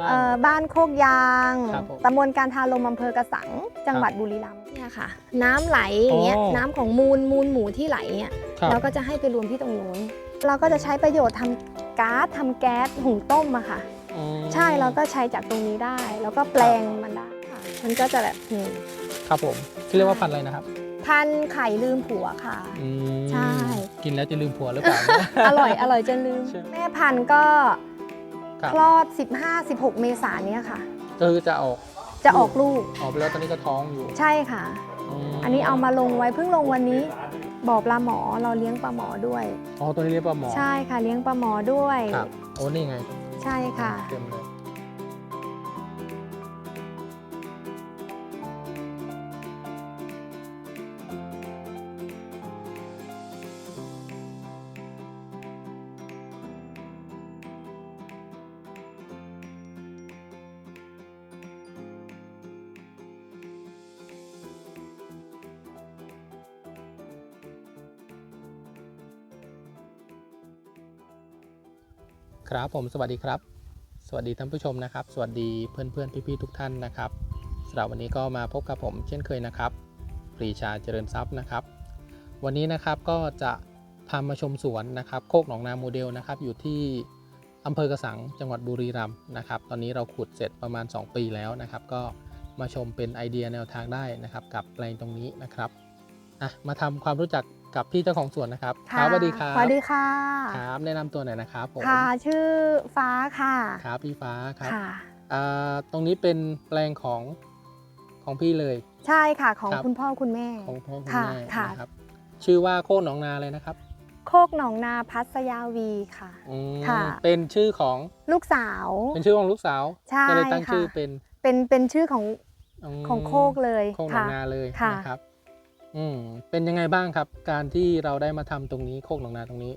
บ้านเอ่อบ้านโคกยางครับผมตำบลการทาลมอำเภอกระสัง จังหวัดบุรีรัมย์เนี่ยค่ะ น้ำไหลอย่างเงี้ยอ๋อน้ำของมูลมูลหมูที่ไหลเนี่ยครับเราก็จะให้ไปรวมที่ตรงนู้นเราก็จะใช้ประโยชน์ทำก๊าซทำแก๊สหุงต้มอะค่ะ อืมใช่เราก็ใช้จากตรงนี้ได้ แล้วก็แปลงมันได้ค่ะมันก็จะแบบนี่ครับผมที่เรียกว่าพันธุ์อะไรนะครับพันไข่ลืมผัวค่ะ อืมใช่ กินแล้วจะลืมผัวหรือเปล่า อร่อยอร่อยจนลืม ใช่ แม่พันธุ์ก็ ครับ คลอด 15-16 เมษายนเนี้ยค่ะก็คือจะออกจะออกลูกออกไปแล้วตอนนี้ก็ท้องอยู่ใช่ค่ะ มอันนี้เอามาลงไว้เพิ่งลงวันนี้บ่อปลาหมอเราเลี้ยงปลาหมอด้วย อ๋อตัวนี้เรียกว่าหมอใช่ค่ะเลี้ยงปลาหมอด้วย ครับโอ้นี่ไง ใช่ค่ะ เต็มเลย ครับผมสวัสดีครับ สวัสดีท่านผู้ชมนะครับ สวัสดีเพื่อนๆพี่ๆทุกท่านนะครับสำหรับวันนี้ก็มาพบกับผมเช่นเคยนะครับปรีชาเจริญทรัพย์นะครับ วันนี้นะครับก็จะพามาชมสวนนะครับ โคกหนองนาโมเดลนะครับ อยู่ที่อำเภอกระสังจังหวัดบุรีรัมย์นะครับ ตอนนี้เราขุดเสร็จประมาณ 2 ปีแล้วนะครับ ก็มาชมเป็นไอเดียแนวทางได้นะครับ กับแปลงตรงนี้นะครับอะมาทำความรู้จัก กับพี่เจ้าของสวนนะครับครับสวัสดีครับสวัสดีค่ะครับแนะนำตัวหน่อยนะครับผมค่ะชื่อฟ้าค่ะครับพี่ฟ้าครับค่ะอ่าตรงนี้เป็นแปลงของของพี่เลย ใช่ค่ะของครับคุณพ่อคุณแม่ ของพ่อคุณค่ะแม่ค่ะนะครับชื่อว่าโคกหนองนาเลยนะครับ โคกหนองนาพัสยาวีค่ะอืมค่ะ เป็นชื่อของลูกสาว เป็นชื่อของลูกสาวใช่ก็เลยตั้งค่ะชื่อเป็นเป็นเป็นชื่อของมของโคกเลยโคกหนอค่ะงนาเลยค่ะนะครับ อืมเป็นยังไงบ้างครับ การที่เราได้มาทำตรงนี้โคกหนองนาตรงนี้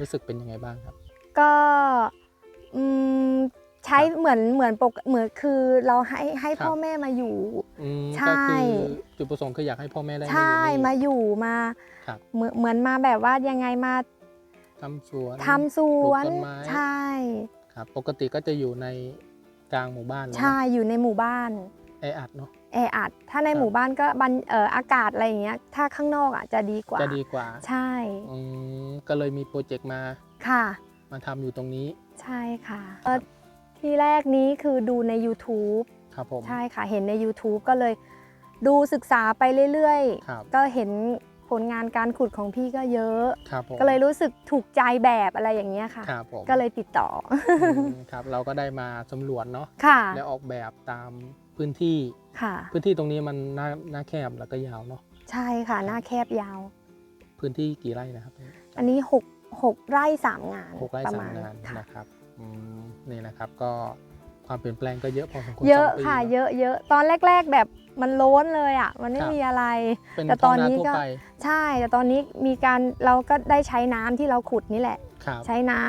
รู้สึกเป็นยังไงบ้างครับ ก็อืมใช้ครับเหมือนเหมือนปกเหมือนคือเราให้ให้ครับพ่อแม่มาอยู่ อืมใช่ ก็คือจุดประสงค์คืออยากให้พ่อแม่ได้ใช่อยู่นี่ มาอยู่มาครับ เหมือนเหมือนมาแบบว่ายังไงมาทำสวน ทำสวน ปลูกต้นไม้ ใช่ ครับ ปกติก็จะอยู่ในกลางหมู่บ้านเลยนะใช่อยู่ในหมู่บ้าน แออัดเนาะ แออัด ถ้าในครับหมู่บ้านก็บันเอ่ออากาศอะไรอย่างเงี้ย ถ้าข้างนอกอะจะดีกว่า จะดีกว่า ใช่อืมก็เลยมีโปรเจกต์มา ค่ะ มาทำอยู่ตรงนี้ ใช่ค่ะเอ่อที่แรกนี้คือดูใน YouTube ครับผม ใช่ค่ะ เห็นใน YouTube ก็เลยดูศึกษาไปเรื่อยครับ ๆ ก็เห็นผลงานการขุดของพี่ก็เยอะ ครับผมก็เลยรู้สึกถูกใจแบบอะไรอย่างเงี้ยค่ะ ครับผมก็เลยติดต่อ อืมครับ เราก็ได้มาสำรวจเนาะ ค่ะ และออกแบบตาม พื้นที่ค่ะ พื้นที่ตรงนี้มันหน้าหน้าแคบแล้วก็ยาวเนาะใช่ค่ะ หน้าแคบยาว พื้นที่กี่ไร่นะครับ อันนี้หกหกไร่สามงานหกไร่ประสามมาณงานค่ะนะครับอืมนี่นะครับก็ความเปลี่ยนแปลงก็เยอะพอสมควรเยอะสงปีค่ะนเยอะเยอะตอนแรก ๆ แบบมันโล้นเลยอะ มันไม่ครับมีอะไรเป็นแต่ตตออนนนี้นี้ก็ก็ใช่ แต่ตอนนี้มีการเราก็ได้ใช้น้ำที่เราขุดนี่แหละครับใช้น้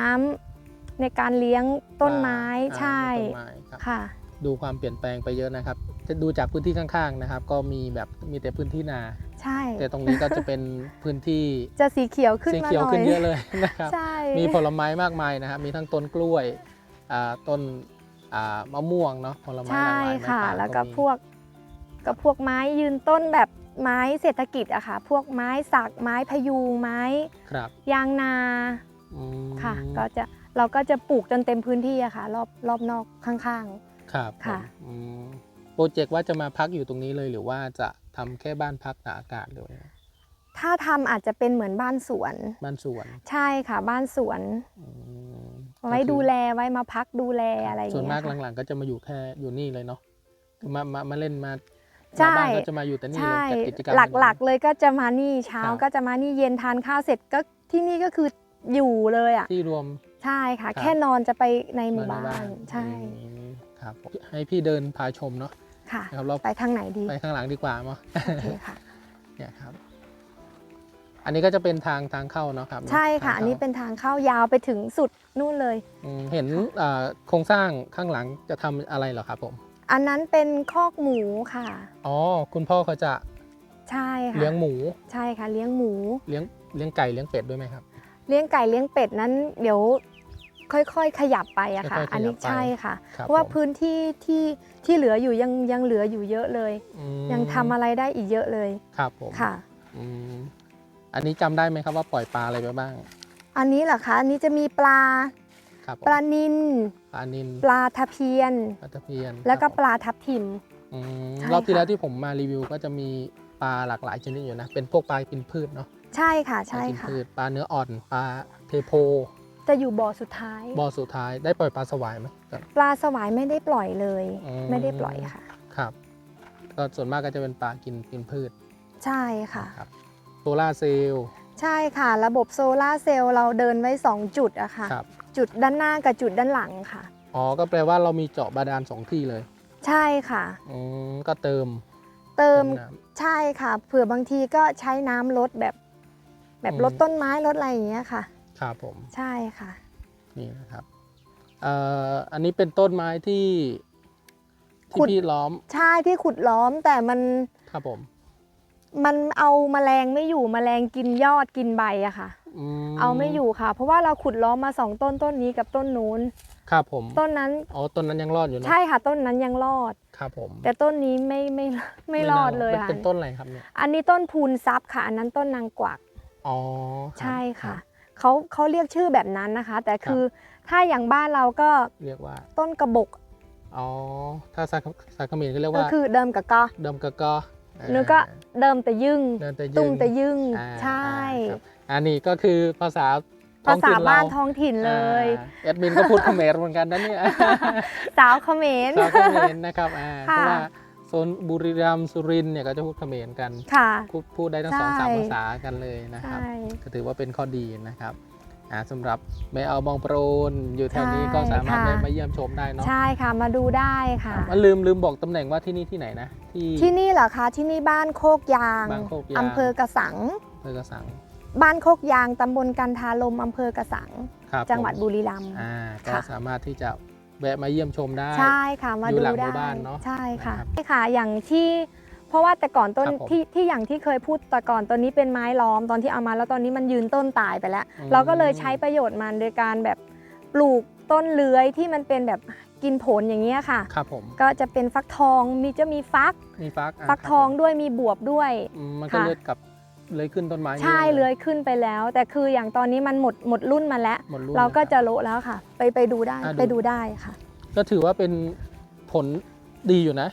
ำในการเลี้ยงต้นไม้อ่าใช่ต้นไม้ครับค่ะ ดูความเปลี่ยนแปลงไปเยอะนะครับ จะดูจากพื้นที่ข้างๆนะครับ ก็มีแบบมีแต่พื้นที่นา ใช่ แต่ตรงนี้ก็จะเป็นพื้นที่จะสีเขียวขึ้นสีมาเขียวหน่อยขึ้นเยอะเลยนะครับใช่มีผลไม้มากมายนะครับ มีทั้งต้นกล้วยอ่าต้นอ่ามะม่วงเนาะผลไม้หใช่ลากหลายไม้ค่ะป่าแล้วก็มีพวกก็พวกไม้ยืนต้นแบบไม้เศรษฐกิจอะค่ะ พวกไม้สักไม้พยุงไม้ครับยางนาอืมค่ะ ก็จะเราก็จะปลูกจนเต็มพื้นที่อะค่ะ รอบรอบนอกข้าง ครับค่ะผมอืมโปรเจกต์ว่าจะมาพักอยู่ตรงนี้เลยหรือว่าจะทำแค่บ้านพักตากอากาศหรือว่าๆถ้าทำอาจจะเป็นเหมือนบ้านสวน บ้านสวนใช่ค่ะ บ้านสวน อืมไว้ก็คือดูแลไว้มาพักดูแลอะไรอย่างส่วนเงี้มากยค่ะ หลังๆ ก็จะมาอยู่แค่อยู่นี่เลยเนาะคือมามามาเล่นมาใช่ มาบ้านก็จะมาอยู่แต่นี่เลใช่ยจัดกิจกรรม หลักๆเลยก็จะมานี่เช้าครับ ก็จะมานี่เย็นทานข้าวเสร็จก็ที่นี่ก็คืออยู่เลยอะ ที่รวม ใช่ค่ะ ครับ แค่นอนจะไปในหมู่มาในบ้านใช่ อืม ครับผมให้พี่เดินพาชมเนาะค่ะนะครับเราไปทางไหนดีไปข้างหลังดีกว่าเนาะโอเคค่ะเนี่ยครับ อันนี้ก็จะเป็นทางทางเข้าเนาะครับ ใช่ค่ะทางอันเข้านี้เป็นทางเข้ายาวไปถึงสุดนู่นเลยอืมเห็นอ่าโครงสร้างข้างหลังจะทำอะไรเหรอครับผม อันนั้นเป็นคอกหมูค่ะอ๋อคุณพ่อเขาจะใช่ค่ะเลี้ยงหมู ใช่ค่ะ เลี้ยงหมู เลี้ยงเลี้ยงไก่เลี้ยงเป็ดด้วยไหมครับ เลี้ยงไก่เลี้ยงเป็ดนั้น เดี๋ยว ค่อยๆ ขยับไปอะค่ะ ค่อยๆขยับอันนี้ไปใช่ค่ะ ครับเพราะว่าผม พื้นที่ที่ที่เหลืออยู่ยังยังเหลืออยู่เยอะเลย อืมยังทำอะไรได้อีกเยอะเลยครับผมค่ะ อืมอันนี้จำได้ไหมครับว่าปล่อยปลาอะไรไปบ้างอันนี้เหรอคะอันนี้จะมีปลาครับผมปลานิลปลานินปลาทะเพียน ปลาตะเพียนแล้วก็ครับผมปลาทับทิม อืมใช่รอบที่ค่ะ แล้วที่ผมมารีวิวก็จะมีปลาหลากหลายชนิดอยู่นะ เป็นพวกปลากินพืชเนาะใช่ค่ะปลาใช่กินค่ะ พืชปลาเนื้ออ่อนปลาเทโพ จะอยู่บ่อสุดท้ายบอสุดท้ายได้ปล่อยปลาสวายไหมครับ ปลาสวายไม่ได้ปล่อยเลย อืม ไม่ได้ปล่อยค่ะ ครับก็ส่วนมากก็จะเป็นปลากินกินพืชใช่ค่ะนะครับโซล่าร์เซลล์ใช่ค่ะ ระบบโซลาร์เซลล์เราเดินไว้2จุดอะค่ะ ครับจุดด้านหน้ากับจุดด้านหลังค่ะ อ๋อก็แปลว่าเรามีเจาะบาดาลสองที่เลยใช่ค่ะ อืมก็เติมเติมน้ำ ใช่ค่ะ เผื่อบางทีก็ใช้น้ำลดแบบ แบบอืม ลดต้นไม้ลดอะไรอย่างเงี้ยค่ะ ครับผม ใช่ค่ะ นี่นะครับเอ่ออันนี้เป็นต้นไม้ที่ขุที่ดพี่ล้อมใช่ที่ขุดล้อมแต่มันครับผมมันเอาแมลงไม่อยู่แมลงกินยอดกินใบอะค่ะ มเอาไม่อยู่ค่ะ เพราะว่าเราขุดล้อมมาสองต้นต้นนี้กับต้นนู้น ครับผมต้นนั้นอ๋อต้นนั้นยังรอดอยู่นะใช่ค่ะ ต้นนั้นยังรอด ครับผมแต่ต้นนี้ไม่ไม่ไม่รอดเลยมันค่ะเป็นต้นอะไรครับเนี่ยอันนี้ต้นพูนซับค่ะ อันนั้นต้นนางกวักอ๋อรับใช่ค่ะ รับ เขาเขาเรียกชื่อแบบนั้นนะคะ แต่คือถ้าอย่างบ้านเราก็เรียกว่า ต้นกระบอกอ๋อถ้าสายสายเขมรก็เรียกก็ว่าคือเดิมกับกอเดิมกะกอนึกก็เดิมแต่ยึงเดิมแต่ยึงตุ้มแต่ยึงอ่าใช่อ่าครับอันนี้ก็คือภาษาท้ภาองษาถิ่นบ้านเรท้องถิ่นเลยอ่าแอดมินก็พูดเขมรเหมือนกันนะเนี่ยสาวเขมรชาวเขมรนะครับอ่าเพค่ะราะว่า โซนบุรีรัมย์สุรินทร์เนี่ยก็จะพูดเขมรกันค่ะ พูดพูดได้ทั้งสองสามใช่ภาษากันเลยนะครับใช่ ก็ถือว่าเป็นข้อดีนะครับอ่าสำหรับแม่เอาบองโปรนอยู่แถวนี้ใช่ก็สามารถค่ะแวะมาเยี่ยมชมได้เนาะใช่ค่ะมาดูได้ค่ะ อะลืมลืมบอกตำแหน่งว่าที่นี่ที่ไหนนะ ที่ ที่นี่เหรอคะที่นี่บ้านโคกยางบ้านโคกยาง อำเภอกระสังอำเภอกระสังบ้านโคกยางตำบลกันทาลมอำเภอกระสัง ครับจังหวัดผมบุรีรัมย์ อ่าก็ค่ะ สามารถที่จะ แวะมาเยี่ยมชมได้ ใช่ค่ะมาอยู่ดูหลังหได้มู่บ้านเนอะใช่ค่ะนะครับใช่ค่ะอย่างที่เพราะว่าแต่ก่อนต้นครับผมที่ที่อย่างที่เคยพูดแต่ก่อนต้นนี้เป็นไม้ล้อมตอนที่เอามาแล้วตอนนี้มันยืนต้นตายไปแล้ว อืม เราก็เลยใช้ประโยชน์มันโดยการแบบปลูกต้นเลื้อยที่มันเป็นแบบกินผลอย่างเงี้ยค่ะ ครับผมก็จะเป็นฟักทองมีจะมีฟัก มีฟักะฟักครับทองผมด้วยมีบวบด้วยอืมมันก็ค่ะ เลือดกับ เลยขึ้นต้นไม้ใช่เลื้อยขึ้นไปแล้ว แต่คืออย่างตอนนี้มันหมดหมดรุ่นมาแล้ว หมดรุ่นเราก็นคบจะโละแล้วค่ะ ไปไปดูได้อะดู ไปดูได้ค่ะ ก็ถือว่าเป็นผลดีอยู่นะ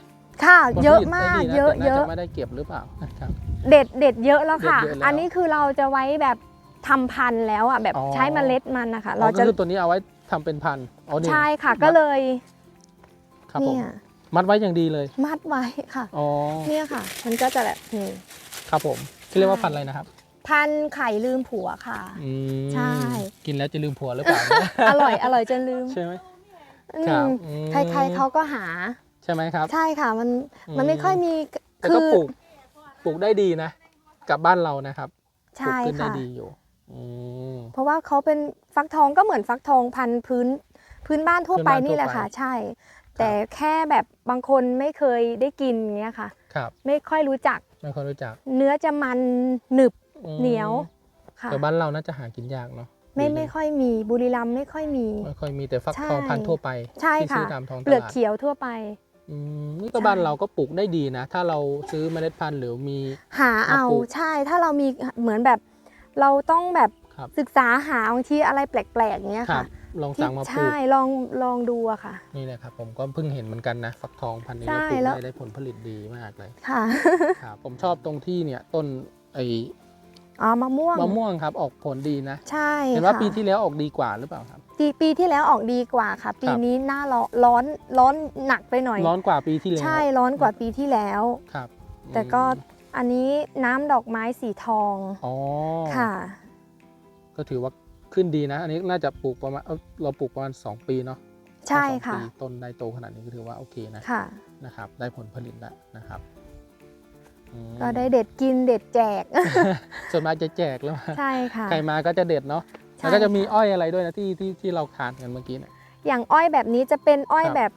ค่ะผลผลิตเยอะมากได้ดีนเยอะแต่เยน่าอะ จะไม่ได้เก็บหรือเปล่านะครับ เด็ดเด็ดเยอะแล้วค่ะ เด็ดเยอะแล้วอันนี้คือเราจะไว้แบบทำพันธุ์แล้วอะแบบอ๋อ ใช้เมล็ดมันนะคะอ๋อเราก็จะคือตัวนี้เอาไว้ทำเป็นพันธุ์อ๋อนี่ใช่ค่ะมัดก็เลยครับผมเนี่ยมัดไว้อย่างดีเลยมัดไว้ค่ะ อ๋อเนี่ยค่ะ มันก็จะแบบนี่ครับผมที่ เรียกว่าใช่พันธุ์อะไรนะครับ พันธุ์ไข่ลืมผัวค่ะ อืมใช่ กินแล้วจะลืมผัวหรือเปล่า อร่อยอร่อยจนลืมใช่ไหม อืครับมอืม ใครๆเขาก็หา ใช่ไหมครับ ใช่ค่ะมันอืมมันไม่ค่อยมีแต่คืก็อปลูกปลูกได้ดีนะกับบ้านเรานะครับปลูกใช่ขึ้นได้ค่ะ ดีอยู่อืม เพราะว่าเขาเป็นฟักทองก็เหมือนฟักทองพันธุ์พื้น พื้นบ้านทั่วพื้นไปบ้านนี่แหละทั่วไปค่ะ ใช่ แต่แค่แบบบางคนไม่เคยได้กินเงี้ยค่ะ ครับ ไม่ค่อยรู้จัก ไม่ค่อยรู้จัก เนื้อจะมันหนึบอืมเหนียวค่ะแต่บ้านเราน่าจะหากินยากเนาะไม่หรืไม่งค่อยมีบุรีรัมย์ไม่ค่อยมีไม่ค่อยมีแต่ฟักใช่ทองพันธุ์ทั่วไปใช่ที่ซื้อค่ะตามท้องตเปลือกลาดเขียวทั่วไปอืมนี่ก็ใช่บ้านเราก็ปลูกได้ดีนะ ถ้าเราซื้อเมล็ดพันธุ์หรือมีหาเอามาปลูกใช่ถ้าเรามีเหมือนแบบ เราต้องแบบครับศึกษาหาบางทีอะไรแปลกๆเงี้ยครัค่ะบ ลองที่สั่งมาปลูกใช่ลองลองดูอะค่ะ นี่แหละครับผมก็เพิ่งเห็นเหมือนกันนะฟักทองพันธุ์นี้ใช่ปลูกแล้วได้ได้ผลผลิตดีมากเลยค่ะครับผมชอบตรงที่เนี่ยต้นไอ้อ๋อมะม่วงมะม่วงครับออกผลดีนะ ใช่เห็นว่าค่ะปีที่แล้วออกดีกว่าหรือเปล่าครับปีปีที่แล้วออกดีกว่าค่ะ ปีนี้หน้าร้อนร้อนร้อนหนักไปหน่อย ร้อนกว่าปีที่แล้วใช่ร้อนกว่าปีที่แล้วครับ แต่ก็อืมอันนี้น้ำดอกไม้สีทองอ๋อค่ะ ก็ถือว่า ขึ้นดีนะ อันนี้น่าจะปลูกประมาณเอ้าเราปลูกประมาณ 2 ปีเนาะใช่ถ้าสองค่ะปีต้นได้โตขนาดนี้ก็ถือว่าโอเคนะค่ะนะครับ ได้ผลผลิตแล้วนะครับอืมก็ได้เด็ดกินเด็ดแจก ส่วนมากจะแจกแล้วใช่ค่ะใครมาก็จะเด็ดเนาะใช่แล้วก็จะมีค่ะอ้อยอะไรด้วยนะที่ที่ที่เราทานกันเมื่อกี้เนี่ยอย่างอ้อยแบบนี้จะเป็นอ้อยครับแบบ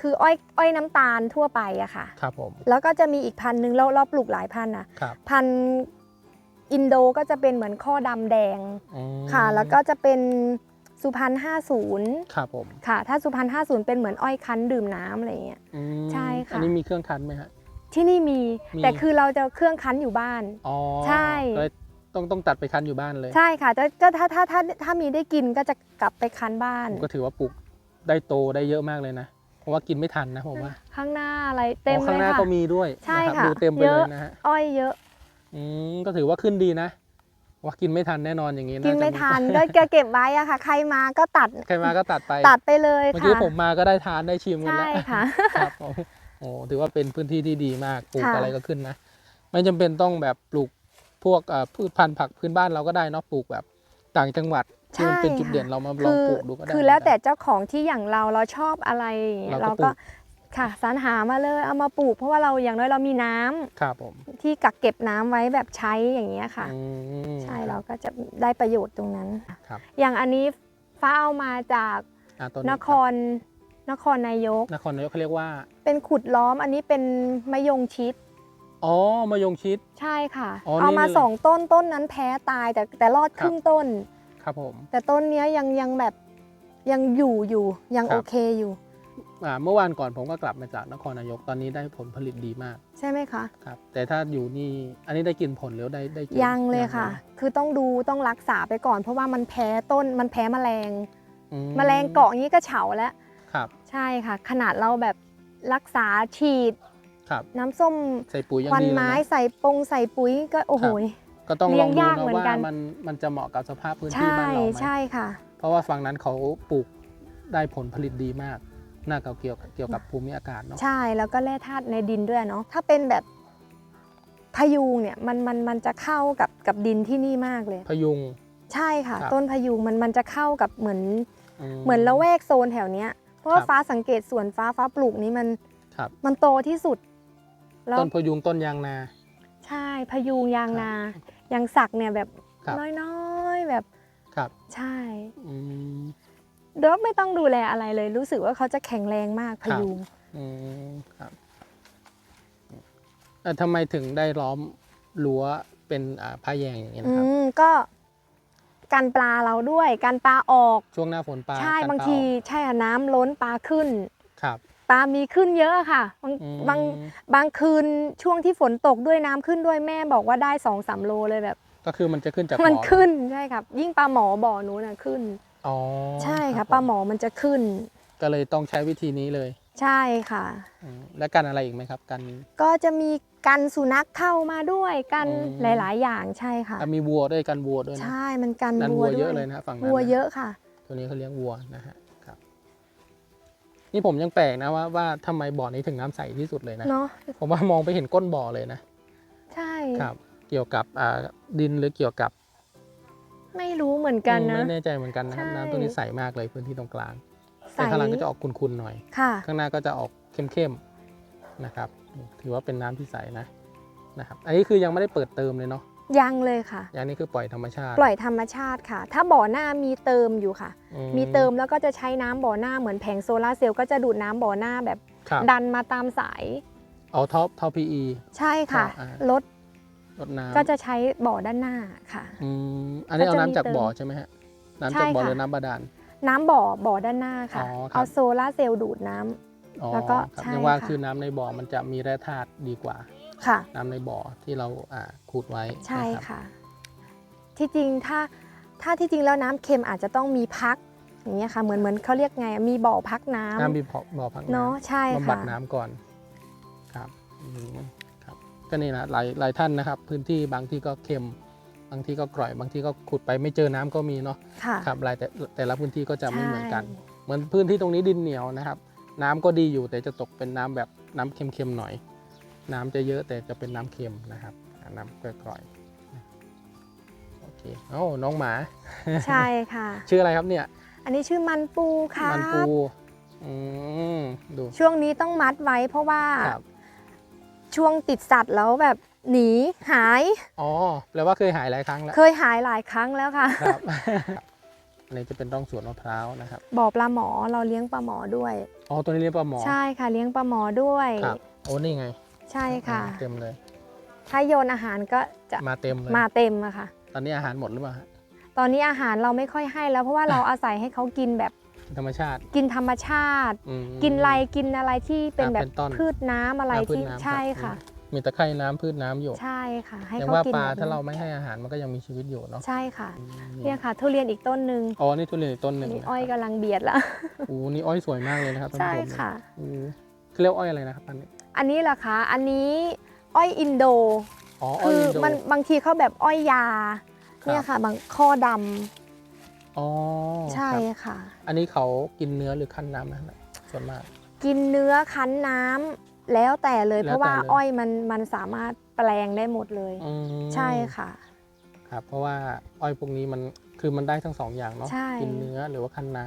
คืออ้อยอ้อยน้ำตาลทั่วไปอะค่ะ ครับผม แล้วก็จะมีอีกพันธุ์หนึ่งเราเราปลูกหลายพันธุ์นะครับพันธุ์ อินโดก็จะเป็นเหมือนข้อดำแดงอืมค่ะ แล้วก็จะเป็นสุพรรณห้าศูนย์ครับผมค่ะ ถ้าสุพรรณห้าศูนย์เป็นเหมือนอ้อยคั้นดื่มน้ำอะไรเงี้ย อืมใช่ค่ะ อันนี้มีเครื่องคั้นไหมฮะ ที่นี่มีมี แต่คือเราจะเครื่องคั้นอยู่บ้าน อ๋อใช่ ก็เลยต้องต้องตัดไปคั้นอยู่บ้านเลยใช่ค่ะแต่ก็ถ้าถ้าถ้าถ้ามีได้กินก็จะกลับไปคั้นบ้าน ผมก็ถือว่าปลูกได้โตได้เยอะมากเลยนะเพราะว่ากินไม่ทันนะผมว่าข้างหน้าอะไรเต็มอ๋อเลข้างยหน้าค่ะ ก็มีด้วยใช่นะครับค่ะดูเต็มไปเยเลอะ ยนะฮะ อ้อยเยอะ อืมก็ถือว่าขึ้นดีนะ ว่ากินไม่ทันแน่นอนอย่างนี้กินไม่ทันก็เก็บไว้อะค่ะ ใครมาก็ตัด ใครมาก็ตัดไป ตัดไปเลยเมื่อค่ะกี้ผมมาก็ได้ทานได้ชิมกันใช่แล้วค่ะ ครับผมโอ้ถือว่าเป็นพื้นที่ที่ดีมากปลูกค่ะ อะไรก็ขึ้นนะ ไม่จำเป็นต้องแบบปลูกพวกเอ่อพืชพันธุ์ผักพื้นบ้านเราก็ได้เนาะปลูกแบบต่างจังหวัดที่มันเป็นจุดเด่นเรามาลองคือปลูกดูก็ได้คือแล้วแต่เจ้าของที่อย่างเราเราชอบอะไรอย่างเงี้ยเราเราก็ปลูก็ก ค่ะสรรหามาเลยเอามาปลูก เพราะว่าเราอย่างน้อยเรามีน้ำครับผมที่กักเก็บน้ำไว้แบบใช้อย่างเงี้ยค่ะอืมใช่เราก็จะได้ประโยชน์ตรงนั้นครับอย่างอันนี้ฟ้าเอามาจากอะต้นนนี้ครนครนายก นครนายกเขาเรียกว่า เป็นขุดล้อมอันนี้เป็นมะยงชิดอ๋อมายงชิดใช่ค่ะอ๋อเอามานี่เลยสองต้นต้นนั้นแพ้ตายแต่แต่รอดครับครึ่งต้น ครับผม แต่ต้นเนี้ยยังยังแบบยังอยู่อยู่ยังครับโอเคอยู่ อ่าเมื่อวานก่อนผมก็กลับมาจากนครนายกตอนนี้ได้ผลผลิตดีมากใช่ไหมคะ ครับ แต่ถ้าอยู่นี่อันนี้ได้กินผลหรือได้ได้กินยังเลยค่ะนคือต้องดูต้องรักษาไปก่อน เพราะว่ามันแพ้ต้นมันแพ้แมลงอืแมลงเกาะอย่างนี้ก็เฉาแล้ว ครับ ใช่ค่ะ ขนาดเราแบบรักษาฉีด ครับ น้ำส้มใส่ปุ๋ยยังควันดีเลยไม้นะ ใส่ปงใส่ปุ๋ยก็โอ้โหก็ต้องเลี้ลยองงดูยากนะเหมือนว่ากัน มันมันจะเหมาะกับสภาพพื้นที่ใช่บ้านเราไหมใช่ค่ะ เพราะว่าฝั่งนั้นเขาปลูกได้ผลผลิตดีมาก น่าเกี่ยวเกี่ยวเกี่ยวกับภูมิอากาศเนาะใช่แล้วก็แร่ธาตุในดินด้วยเนาะถ้าเป็นแบบพะยูงเนี่ยมันมันมันจะเข้ากับกับดินที่นี่มากเลย พยุงใช่ค่ะครับต้นพะยูงมันมันจะเข้ากับเหมือนอืเหมือนละแวกโซนแถวเนี้ยเพราะว่าครับฟ้าสังเกตสวนฟ้าฟ้าปลูกนี้มันครับมันโตที่สุดแล้วต้นพยุงต้นยางนา ใช่พะยูงยางครับนายางสักเนี่ยแบบครับน้อยๆแบบครับ ใช่ อืมเดี๋ยวไม่ต้องดูแลอะไรเลย รู้สึกว่าเขาจะแข็งแรงมากพะยูงอืมครับเอ่อทำไมถึงได้ล้อมรั้วเป็นอ่าผ้าแยงอย่างนี้ยอืนะครับ มก็กันปลาเราด้วยกันปลาออก ช่วงหน้าฝนปลาใช่กันบางปลทีออกใช่ค่ะน้ำล้นปลาขึ้นครับปลามีขึ้นเยอะค่ะบางอืมบางบางคืนช่วงที่ฝนตกด้วยน้ำขึ้นด้วยแม่บอกว่าได้สองสามโลเลยแบบ ก็คือมันจะขึ้นจากมันบ่อขึ้นใช่ครับ ยิ่งปลาหมอบ่อนู้นน่ะขึ้น อ๋อใช่รัค่ะบปลาผหมอมันจะขึ้น ก็เลยต้องใช้วิธีนี้เลย ใช่ค่ะอืมและกันอะไรอีกไหมครับกันก็จะมีกันสุนัขเข้ามาด้วยกันอืมหลาย ๆ อย่างใช่ค่ะอะมีวัวด้วยกันวัวด้วยนะใช่มันกันนั่นวัวัววด้เยวยอะเลยนะฝั่งนั้นวัวนะเยอะค่ะ ตัวนี้เขาเลี้ยงวัวนะฮะครับ นี่ผมยังแปลกนะว่าว่าทำไมบ่อนี้ถึงน้ำใสที่สุดเลยนะเนาะผมว่ามองไปเห็นก้นบ่อเลยนะ ใช่ครับ เกี่ยวกับอ่าดินหรือเกี่ยวกับ ไม่รู้เหมือนกันอืมนะ ไม่แน่ใจเหมือนกันนะครับใช่ น้ำตัวนี้ใสมากเลยพื้นที่ตรงกลางใสแต่ข้างหลังก็จะออกขุ่นๆหน่อย ค่ะ ข้างหน้าก็จะออกเข้มๆนะครับ ถือว่าเป็นน้ำที่ใสนะนะครับ อันนี้คือยังไม่ได้เปิดเติมเลยเนาะยังเลยค่ะ อย่างนี้คือปล่อยธรรมชาติปล่อยธรรมชาติค่ะ ถ้าบ่อหน้ามีเติมอยู่ค่ะ อืมีเติมแล้วก็จะใช้น้ำบ่อหน้าเหมือนแผงโซลาร์เซลล์ก็จะดูดน้ำบ่อหน้าแบบ ครับดันมาตามสาย เอาท็อปท็อปพีอี ใช่ค่ะ อ่ารถ รดน้ำก็จะใช้บ่อด้านหน้าค่ะอืมอันนี้ก็เอาจะน้ำจากมีเติมบ่อใช่ไหมฮะน้ำใช่จากบ่อค่ะหรือน้ำบาดาลน้ำบ่อบ่อด้านหน้าค่ะอ๋อครับเอาโซลาร์เซลล์ดูดน้ำอ๋อแล้วก็ครับใช่ยังว่าค่ะคือน้ำในบ่อมันจะมีแร่ธาตุดีกว่าค่ะ น้ำในบ่อที่เราอ่าขูดไว้ใช่นะครับค่ะ ที่จริงถ้าถ้าที่จริงแล้วน้ำเค็มอาจจะต้องมีพักอย่างเงี้ยค่ะเหมือนเหมือนเขาเรียกไงมีบ่อพักน้ำน้ำมีบ่อบ่อพักน้ำเนาะใช่บำบัค่ะดน้ำก่อนครับอืมครับ ก็นี่นะหลายหลายท่านนะครับ พื้นที่บางที่ก็เค็ม บางที่ก็กร่อย บางที่ก็ขุดไปไม่เจอน้ำก็มีเนาะค่ะ ครับหลายแต่แต่ละพื้นที่ก็จะไม่เหมือนกันใช่เหมือนพื้นที่ตรงนี้ดินเหนียวนะครับ น้ำก็ดีอยู่แต่จะตกเป็นน้ำแบบน้ำเค็มๆหน่อย น้ำจะเยอะแต่จะเป็นน้ำเค็มนะครับอ่าน้ำกร่อยๆนะโอเคโอ้น้องหมา ใช่ค่ะ ชื่ออะไรครับเนี่ย อันนี้ชื่อมันปูค่ะมันปูอืมดูช่วงนี้ต้องมัดไว้เพราะว่าครับ ช่วงติดสัตว์แล้วแบบหนีหาย อ๋อแปลว่าเคยหายหลายครั้งแล้ว เคยหายหลายครั้งแล้วค่ะ ครับ อันนี้จะเป็นร่องสวนมะพร้าวนะครับ บ่อปลาหมอเราเลี้ยงปลาหมอด้วย อ๋อ ตัวนี้เรียกปลาหมอ ใช่ค่ะเลี้ยงปลาหมอด้วย ครับ โอ้นี่ไงใช่ค่ะอ่าเต็มเลย ถ้าโยนอาหารก็จะมาเต็มเลย มาเต็มอะค่ะ ตอนนี้อาหารหมดหรือเปล่าฮะตตอนนี้อาหารเราไม่ค่อยให้แล้วเพราะว่าเราอาศัยให้เขากินแบบ ธรรมชาติ กินธรรมชาติ อืม กินไรกินอะไรที่เป็นอ่าแบบเป็นต้นพืชน้ำอะไรอ่าพืชที่น้ำใช่รับค่ะ มีตะไคร่น้ำพืชน้ำอยู่ใช่ค่ะ ให้อย่างเขาว่ากินปลาแบบถ้านี้เราไม่ให้อาหารมันก็ยังมีชีวิตอยู่เนาะใช่ค่ะอืมเนี่ยค่ะ ทุเรียนอีกต้นหนึ่งอ๋อนี่ทุเรียนอีกต้นหนึ่งนี่นะอ้อยครับกำลังเบียดแล้ว โอ้นี่อ้อยสวยมากเลยนะครับท่านใช่ผู้ชมค่ะ อืมเขาเรียกอ้อยอะไรนะครับอันนี้อันนี้ล่ะคะอันนี้อ้อยอินโด อ๋ออ้อยคืออินโด มันบางทีเขาแบบอ้อยยา ครับ เนี่ยค่ะ บางข้อดำ อ๋อใช่ครับค่ะ อันนี้เขากินเนื้อหรือคั้นน้ำนะครับส่วนมาก กินเนื้อคั้นน้ำแล้วแต่เลยแล้วเพราะว่าแต่เลย อ้อยมันมันสามารถแปลงได้หมดเลย อืมใช่ค่ะ ครับ เพราะว่าอ้อยพวกนี้มันคือมันได้ทั้งสองอย่างเนาะใช่ กินเนื้อหรือว่าคั้นน้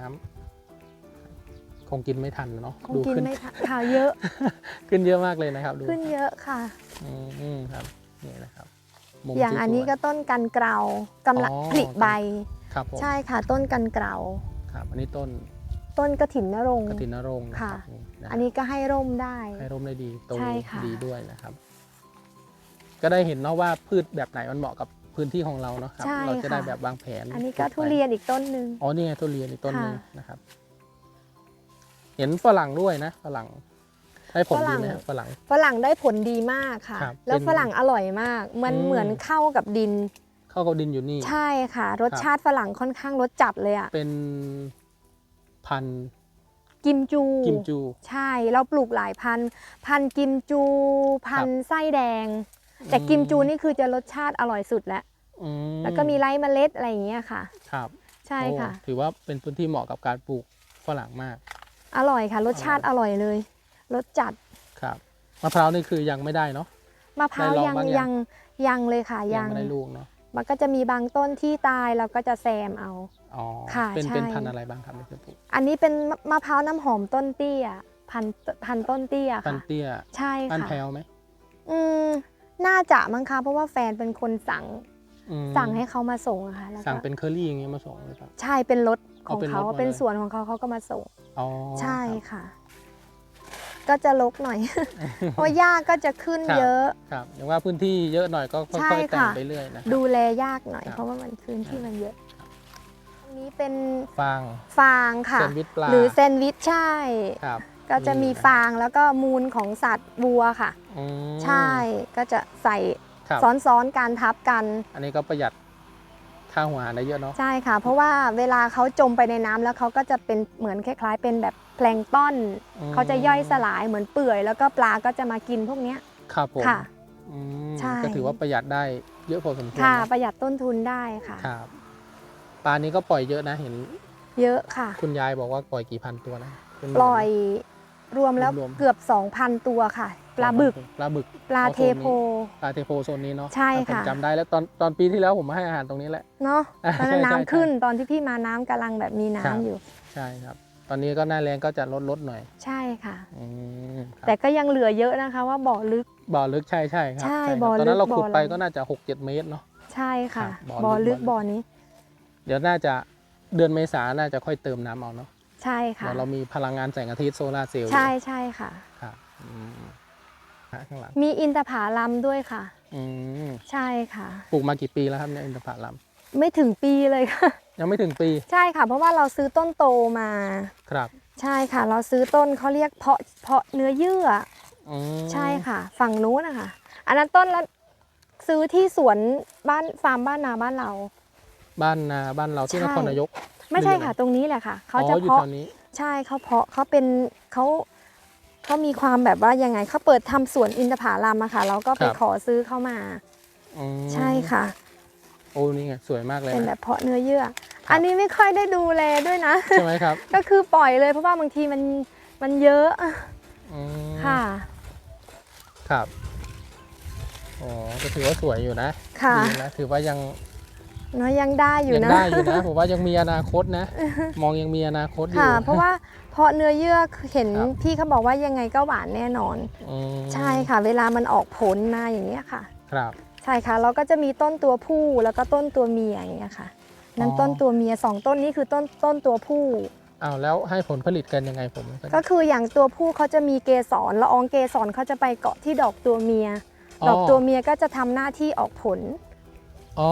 ำคงกินไม่ทันเนาะคงดูกินขึ้น ไม่ทันค่ะเยอะ ขึ้นเยอะมากเลยนะครับ ดูขึ้นเยอะค่ะ อืมอืมครับนี่นะครับมุมอย่างสวยๆอันนี้ก็ต้นกันเกลากำลังอ๋อ ผลิใบ ครับผมใช่ค่ะต้นกันเกลาครับอันนี้ต้นต้นกระถินนรงค์กระถินนรงค์นะคค่ะรับนี่นะอันนี้ก็ให้ร่มได้ ให้ร่มได้ดีโตใช่ค่ะดีด้วยนะครับ ก็ได้เห็นเนาะว่าพืชแบบไหนมันเหมาะกับพื้นที่ของเราเนาะครับใช่เราจะได้ค่ะแบบวางแผน อันนี้ก็ปลูทุไปเรียนอีกต้นหนึ่งอ๋อนี่ไงทุเรียนอีกต้นหนึงค่ะนะครับ เห็นฝรั่งด้วยนะฝรั่งได้ผลดีไหมครับฝรั่งฝรั่งได้ผลดีมากค่ะครับแล้วเป็นฝรั่งอร่อยมาก มันอืมเหมือนเข้ากับดิน เข้ากับดินอยู่นี่ ใช่ค่ะ รสครับชาติฝรั่งค่อนข้างรสจัดเลยอะเป็นพันธุ์กิมจู กิมจู ใช่ เราปลูกหลายพันธุ์พันธุ์กิมจู พันธุ์ไส้แดง แต่กิมจูนี่คือจะรสชาติอร่อยสุดแล้วอืมแล้วก็มีไร้เมล็ดอะไรอย่างเงี้ยค่ะ ครับ ใช่ค่ะโอ้ถือว่าเป็นพื้นที่เหมาะกับการปลูกฝรั่งมาก อร่อยค่ะ รสชาติอร่อยเลย รสจัด ครับ มะพร้าวนี่คือยังไม่ได้เนาะ มะพร้าวได้ลองยังบ้างยังยังยังเลยค่ะยัยังไม่ได้ลูกเนาะ มันก็จะมีบางต้นที่ตายเราก็จะแซมเอา อ๋อค่ะเป็นใช่ เป็นพันธุ์อะไรบ้างครับที่จะปลูกอันนี้เป็นมะมะพร้าวน้ำหอมต้นเตี้ยพันธุ์พันธุ์ต้นเตี้ยพันค่ะ ธุ์เตี้ยใช่พันธุ์ค่ะแพลวไหมอืมน่าจะมั้งคะเพราะว่าแฟนเป็นคนสั่งอืมสั่งให้เขามาส่งอะค่ะแล้วสั่งก็เป็นเคอรี่อย่างเงี้ยมาส่งหรือเปล่าใช่เป็นรถขเอาองเป็นเขารถมาเป็นเลยสวนของเขาเขาก็มาส่ง อ๋อใช่ครับค่ะ ก็จะลกหน่อย เพราะหญ้าก็จะขึ้นครับเยอะครับอย่างว่าพื้นที่เยอะหน่อยก็ค่ใช่อยๆแต่งค่ะไปเรื่อยนะครับดูแลยากหน่อยครับเพราะว่ามันพื้นที่มันเยอะตรงนี้เป็นฟางฟางค่ะแซนด์วิชปลาหรือแซนด์วิชใช่ครับก็จะมีนี่นะฟางแล้วก็มูลของสัตว์วัวค่ะอืมใช่ก็จะใส่ครับซ้อนๆการทับกัน อันนี้ก็ประหยัดค่าหัวอาหารได้เยอะเนาะใช่ค่ะ เพราะว่าเวลาเขาจมไปในน้ำแล้วเขาก็จะเป็นเหมือนคล้าย ๆ เป็นแบบ แพลงก์ต้นอืมเขาจะย่อยสลายเหมือนเปื่อย แล้วก็ปลาก็จะมากินพวกเนี้ยครับผมค่ะ อืมใช่ ก็ถือว่าประหยัดได้เยอะพอสมควรค่ะนะประหยัดต้นทุนได้ค่ะ ครับปลานี้ก็ปล่อยเยอะนะเห็นเยอะค่ะ คุณยายบอกว่าปล่อยกี่พันตัวนะเป็นหมื่น ปล่อยรวมแล้วรวมๆ เกือบ 2,000 ตัวค่ะ ปลาบึกปลาบึก ปลาอ๋อเทโพ ปลาเทโพโซนนี้เนาะใช่อ่ผมค่ะ จำได้แล้วตอนตอนปีที่แล้วผมมาให้อาหารตรงนี้แหละ เนาะอ่าตอนนั้นใช่ใช่น้ำขึ้นตอนที่พี่มาน้ำกำลังแบบมีน้ำครับ อยู่ ใช่ครับต อนนี้ก็หน้าแรงก็จะลดลดหน่อยใช่ค่ะ อืมครับแต่ก็ยังเหลือเยอะนะคะว่าบ่อลึก บ่อลึกใช่ใช่ครับใช่ครับบ่อลึกตอนนั้นเราขุดไปบ่อเราก็น่าจะ6 7เมตรเนาะ ใช่ค่ะครับบ่บ่ออลึลึกกบ่อนี้เดี๋ยวน่าจะเดือนเมษาน่าจะค่อยเติมน้ำเอาเนาะใช่ค่ะ เดี๋ยวเรามีพลังงานแสงอาทิตย์โซลาร์เซลล์อยู่ใช่ใช่ค่ะ ครับอืมฮะข้างหลังมีอินทผลัมด้วยค่ะ อืมใช่ค่ะ ปลูกมากี่ปีแล้วครับเนี่ยอินทผลัม ไม่ถึงปีเลยค่ะ ยังไม่ถึงปี ใช่ค่ะ เพราะว่าเราซื้อต้นโตมาครับ ใช่ค่ะ เราซื้อต้นเขาเรียกเพาะเพาะเนื้อเยื่ออืมใช่ค่ะ ฝั่งนู้นนะคะอันนั้นต้นละซื้อที่สวนบ้านฟาร์มบ้านนาบ้านเรา บ้านนาบ้านเราที่ใช่นครนายก ไม่ใช่หรือยังไงค่ะ ตรงนี้แหละค่ะเขาอ๋อจะอยู่เพาะแถวนี้ใช่เขาเพาะเขาเป็นเขาเขามีความแบบว่ายังไงเขาเปิดทำสวนอินทผลัมอะค่ะ เราก็ไปครับขอซื้อเข้ามาอืมใช่ค่ะ โอ้นี่ไงสวยมากเลยเป็นแบนะบเพาะเนื้อเยื่อ อันนี้ไม่ค่อยได้ดูแลด้วยนะใช่ไหมครับ ก็คือปล่อยเลยเพราะว่าบางทีมันมันเยอะอืมค่ะ ครับอ๋อก็ถือว่าสวยอยู่นะค่ะดีนะถือว่ายังเนาะยังได้อยู่ยังนะได้อยู่นะผมว่ายังมีอนาคตนะ มองยังมีอนาคตอยู่ค่ะ เพราะว่าเพาะเนื้อเยื่อเห็นครับพี่เขาบอกว่ายังไงก็หวานแน่นอนอืมใช่ค่ะ เวลามันออกผลมาอย่างเงี้ยค่ะ ครับ ใช่ค่ะเราก็จะมีต้นตัวผู้แล้วก็ต้นตัวเมียอย่างเงี้ยค่ะ นั้นอ๋อต้นตัวเมียสองต้นนี้คือต้นต้นตัวผู้อ้าวแล้วให้ผลผลิตกันยังไงผมไม่เข้าใจก็คืออย่างตัวผู้เขาจะมีเกสรละอองเกสรเขาจะไปเกาะที่ดอกตัวเมีย ดอกตัวเมียก็จะทำหน้าที่ออกผลอ๋อ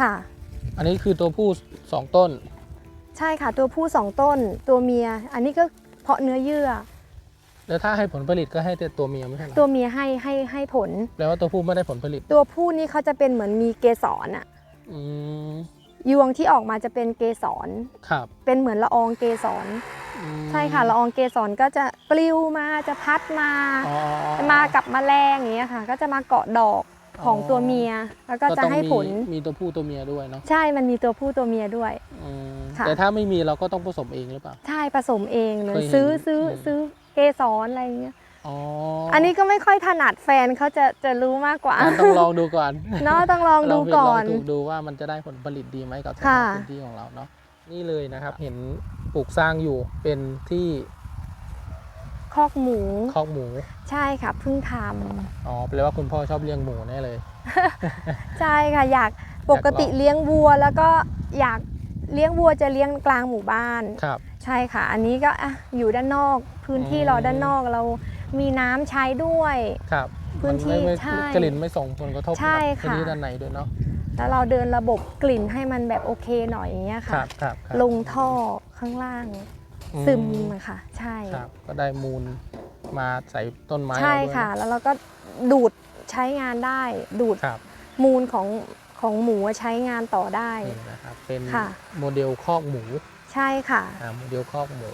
ค่ะ อันนี้คือตัวผู้สองต้น ใช่ค่ะตัวผู้สองต้นตัวเมีย อันนี้ก็เพาะเนื้อเยื่อ แล้วถ้าให้ผลผลิตก็ให้แต่ตัวเมียไม่ใช่เหรอตัวเมียให้ให้ให้ผล แปลว่าตัวผู้ไม่ได้ผลผลิต ตัวผู้นี่เขาจะเป็นเหมือนมีเกสรอะอืมยวงที่ออกมาจะเป็นเกสร ครับเป็นเหมือนละอองเกสร อืมใช่ค่ะละอองเกสรก็จะปลิวมาจะพัดมา อ๋อมากับแมลงอย่างเงี้ยค่ะ ก็จะมาเกาะดอกของตัวเมีย แล้วก็จะต้องให้มีผลมีตัวผู้ตัวเมียด้วยเนาะใช่มันมีตัวผู้ตัวเมียด้วย อืมค่ะ แต่ถ้าไม่มีเราก็ต้องผสมเองหรือเปล่า ใช่ผสมเองเลเคยยเห็นซื้อซื้ออืม ซื้อ เกสรอะไรอย่างเงี้ยอ๋ออัอันนี้ก็ไม่ค่อยถนัดแฟนเขาจะจะรู้มากกว่าต้องลองดูก่อนเนาะต้องลองดูลผิก่อนลงถูกดูว่ามันจะได้ผลผลิตดีไหมกับสภาค่ะพพื้นที่ของเราเนาะนี่เลยนะครับเห็นปลูกสร้างอยู่เป็นที่คอกหมูคอกหมูใช่ค่ะเพิ่งทอ๋อแปลว่าคุณพ่อชอบเลี้ยงหมูแน่เลยำใช่ค่ะอยากปกติเลี้ยงวัว แล้วก็อยากเลี้ยงวัวจะเลี้ยงกลางหมู่บ้าน ครับ ใช่ค่ะ อันนี้ก็อะอยู่ด้านนอกพื้นที่อืมเราด้านนอกเรามีน้ำใช้ด้วย ครับพื้นที่มัไม่ใช่กลิ่นไม่ส่งผลกระทบใช่กับพื้นค่ะ ที่ด้านในด้วยเนาะแล้วเราเดินระบบกลิ่นให้มันแบบโอเคหน่อยอย่างเงี้ยครัค่ะ บครับครับลงท่อข้างล่างอืซึมอะค่ะ ใช่ ครับ ก็ได้มูลมาใส่ต้นไม้ใช่เราด้วยค่ะเนแล้วเราก็ดูดใช้งานได้ ดูดอะครับมูลของของหมูใช้งานต่อได้ นี่นะครับเป็นค่ะ โมเดลคอกหมูใช่ค่ะ อ่าโมเดลคอกหมู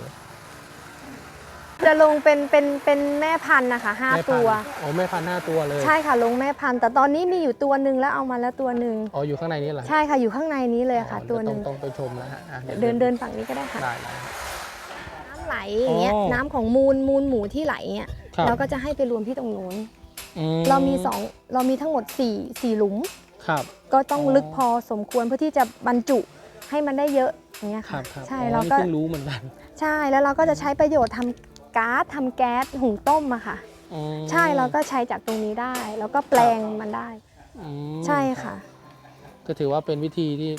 จะลงเป็นเป็นเป็นแม่พันธุ์นะคะห้าแม่พันตัวธุ์โอ้แม่พันธุ์ห้าตัวเลย ใช่ค่ะลงแม่พันธุ์ แต่ตอนนี้มีอยู่ตัวหนึ่งแล้วเอามาแล้วตัวหนึ่งอ๋ออยู่ข้างในนี้เหรอใช่ค่ะอยู่ข้างในนี้เลยค่ะอ๋อตัวหเดี๋นึ่ยงต้องต้องไปชมแล้วฮะอะเดินเดินฝั่งนี้ก็ได้ค่ะ ได้ได้ น้ำไหลอย่างเงี้ยอ๋อน้ำของมูลมูลหมูที่ไหลเนี่ยครับ เราก็จะให้ไปรวมที่ตรงนู้นอืเรามีสองเรามีทั้งหมด4ี่สี่หลุม ครับ ก็ต้องอ๋อ ลึกพอสมควรเพื่อที่จะบรรจุให้มันได้เยอะอย่างเงี้ยครัค่ะบครับใช่อ๋อเรานี่ก็เพิ่งรู้เหมือนกัน ใช่แล้วเราก็จะใช้ประโยชน์ทำ ก๊าซทำแก๊สหุงต้มอะค่ะ อืมใช่เราก็ใช้จากตรงนี้ได้ แล้วก็แปลงมันได้ อืมใช่ค่ะก็ถือว่าเป็นวิธีที่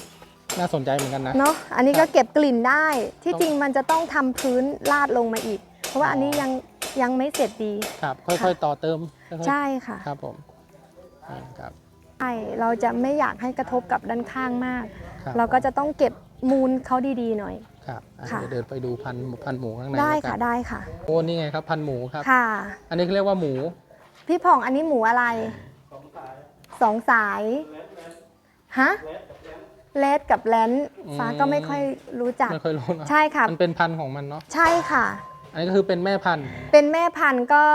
น่าสนใจเหมือนกันนะ เนาะอันนี้ครัก็บเก็บกลิ่นได้ ที่ต้องจริงมันจะต้องทำพื้นลาดลงมาอีก เพราะว่าอันนี้ยังยังไม่เสร็จดี ครับ ค่อยๆ ต่อเติมค่อยๆใช่ค่ะครับผมนี่ครับใช่เราจะไม่อยากให้กระทบกับด้านข้างมาก ครับเราก็จะต้องเก็บมูลเขาดีๆหน่อย ครับอะค่ะ เดี๋ยวเดินไปดูพันธุ์พันธุ์หมูข้างในได้แล้วกัค่ะนได้ค่ะ โอ้นี่ไงครับพันธุ์หมูครับ ค่ะ อันนี้เขาเรียกว่าหมูพี่ผ่องอันนี้หมูอะไรสองสายฮะเลดกับแลนอืมฟ้าก็ไม่ค่อยรู้จัก ไม่ค่อยรู้เนอะใช่ค่ะ มันเป็นพันธุ์ของมันเนาะใช่ค่ะ อันนี้ก็คือเป็นแม่พันธุ์เป็นแม่พันธุ์ก็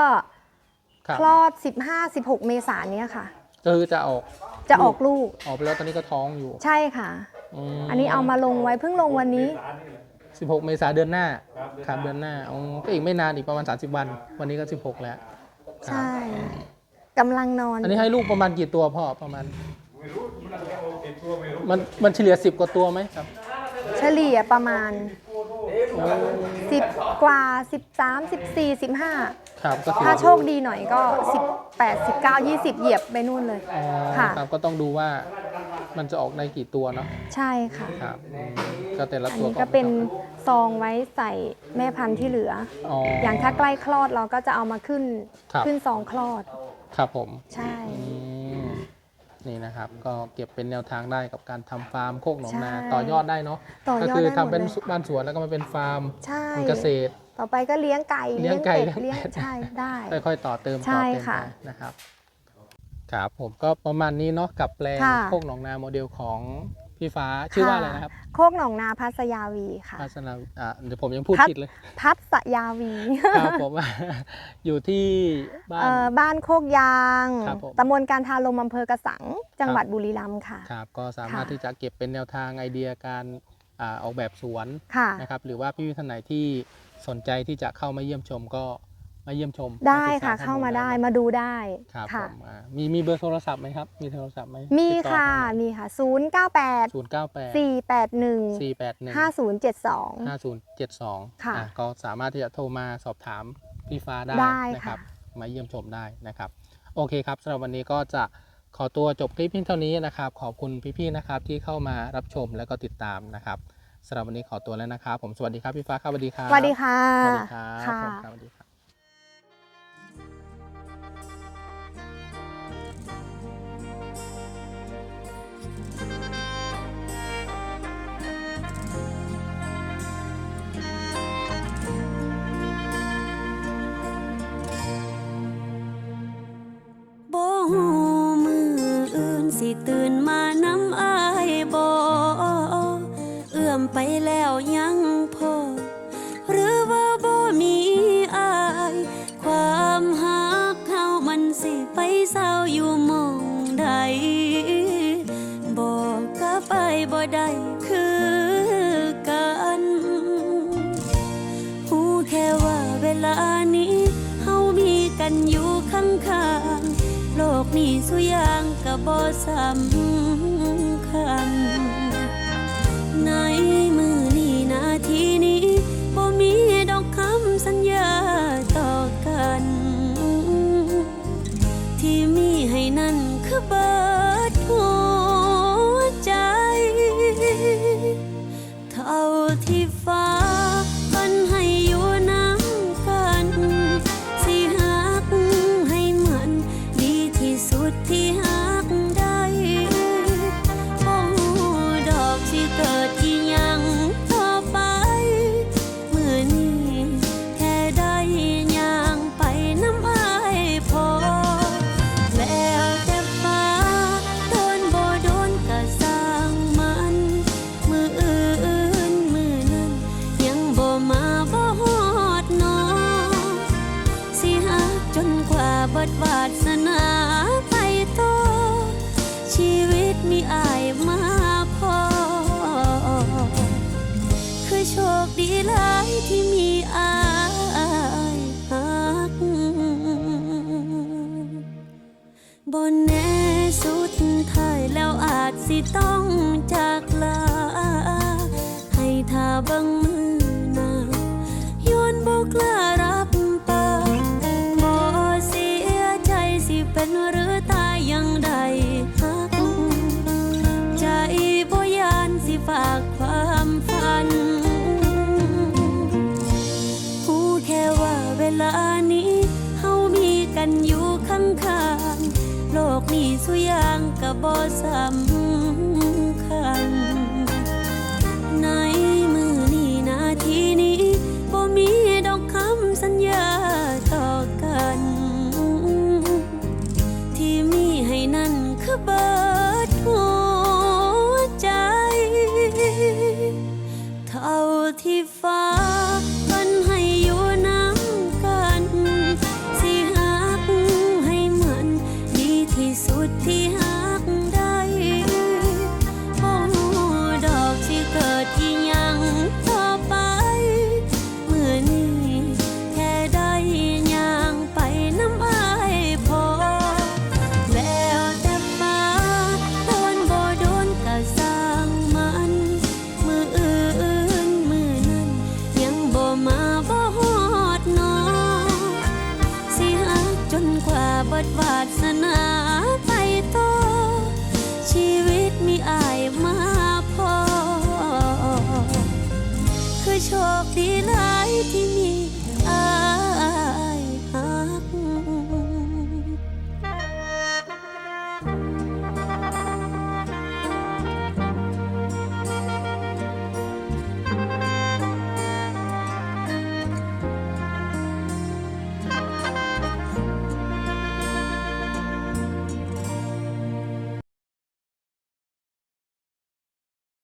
ครับคลอด 15-16 เมษายนเนี้ยค่ะ ก็คือจะออกจะออกลูก ออกไปแล้วตอนนี้ก็ท้องอยู่ใช่ค่ะ มอันนี้เอามาลงไว้เพิ่งลงวันนี้ 16 เมษายนเดือนหน้าครับเดือนหน้าอ๋อก็อีกไม่นานอีกประมาณ 30 วัน วันนี้ก็ 16 แล้วครับใช่กำลังนอนอันนี้ให้ลูกประมาณกี่ตัวพ่อประมาณ มันมันเฉลี่ย 10 กว่าตัวไหมครับ เฉลี่ยประมาณ 10กว่า13 14 15ครับก็ถือถ้าโชคดีหน่อยก็18 19 20เหยียบไปนู่นเลยอ๋อค่ะ ครับก็ต้องดูว่ามันจะออกในกี่ตัวเนาะใช่ค่ะ ครับอืมก็แต่ละอันตัวนี้ก็เป็นซองไว้ใส่แม่พันธุ์ที่เหลือ อ๋ออ อย่างถ้าใกล้คลอดเราก็จะเอามาขึ้นครับ ขึ้นซองคลอด ครับผมใช่ อืม นี่นะครับ ก็เก็บเป็นแนวทางได้กับการทำฟาร์มโคกหนองนา ใช่ต่อยอดได้เนาะต่อยอดก็คือได้หมทำดเป็นเลย บ้านสวนแล้วก็มาเป็นฟาร์มใช่เป็นเกษตร ต่อไปก็เลี้ยงไก่เลี้ยงไก่เป็ดเลี้เลี้ยยงงเป็ด ใช่ได้ ค่อยๆ ต่อเติมใช่ต่อเติมค่ะไปนะครับครับผมก็ประมาณนี้เนาะกับแปลงค่ะ โคกหนองนาโมเดลของ พี่ฟ้าชื่อว่าอะไรนะครับ โคกหนองนาพัสยาวีค่ะ พัฒนาอ่าเดี๋ยวผมยังพูดพัฒผิดเลยพัสยาวีครับผม อยู่ที่บ้าน เอ่อบ้านโคกยางครับผม ตำบลการทาลมอำเภอกระสัง จังหวัดบุรีรัมย์ค่ะ ครับก็สามารถค่ะ ที่จะเก็บเป็นแนวทางไอเดียการอ่าออกแบบสวนค่ะ นะครับ หรือว่าพี่ๆท่านไหนที่สนใจที่จะเข้ามาเยี่ยมชมก็ มาเยี่ยมชมได้ศึกษค่ะข้อเข้ามาลได้นะมาดูได้ครับผค่ะมอ่ามีมีเบอร์โทรศัพท์ไหมครับ มีโทรศัพท์ไหมมีติดต่อค่ะทางไหนมีค่ะ 0 9 8ศูนย์เก้าแปด4 8สี่1แปดหนึ่ง5 0 7 2ห้าศูนย์เจ็ดสองค่ะก็สามารถที่จะโทรมาสอบถามพี่ฟ้าได้ได้นะครับค่ะมาเยี่ยมชมได้นะครับ โอเคครับสำหรับวันนี้ก็จะขอตัวจบคลิปเพียงเท่านี้นะครับ ขอบคุณพี่ๆนะครับที่เข้ามารับชมและก็ติดตามนะครับสำหรับวันนี้ขอตัวแล้วนะครับ ผมสวัสดีครับพี่ฟ้าครับสวัสดีครับสวัสดีค่ะสวัสดีครับค่ะผมครับสวัสดีครับิตื่นมาน้ำอายบอเอื้อมไปแล้วยังพอ หรือว่าบ่มีอาย ความหักเฮามันสิไปเศร้าอยู่มองใดบอกกับไปบ่ได้คือกันหูแค่ว่าเวลานี้เฮามีกันอยู่ข้างๆโลกนี้สุยา บ่สำคัญใน ฝากความฝันรู้แค่ว่าเวลานี้เฮามีกันอยู่ข้างๆโลกนี้สุยางกับบอซ้ำ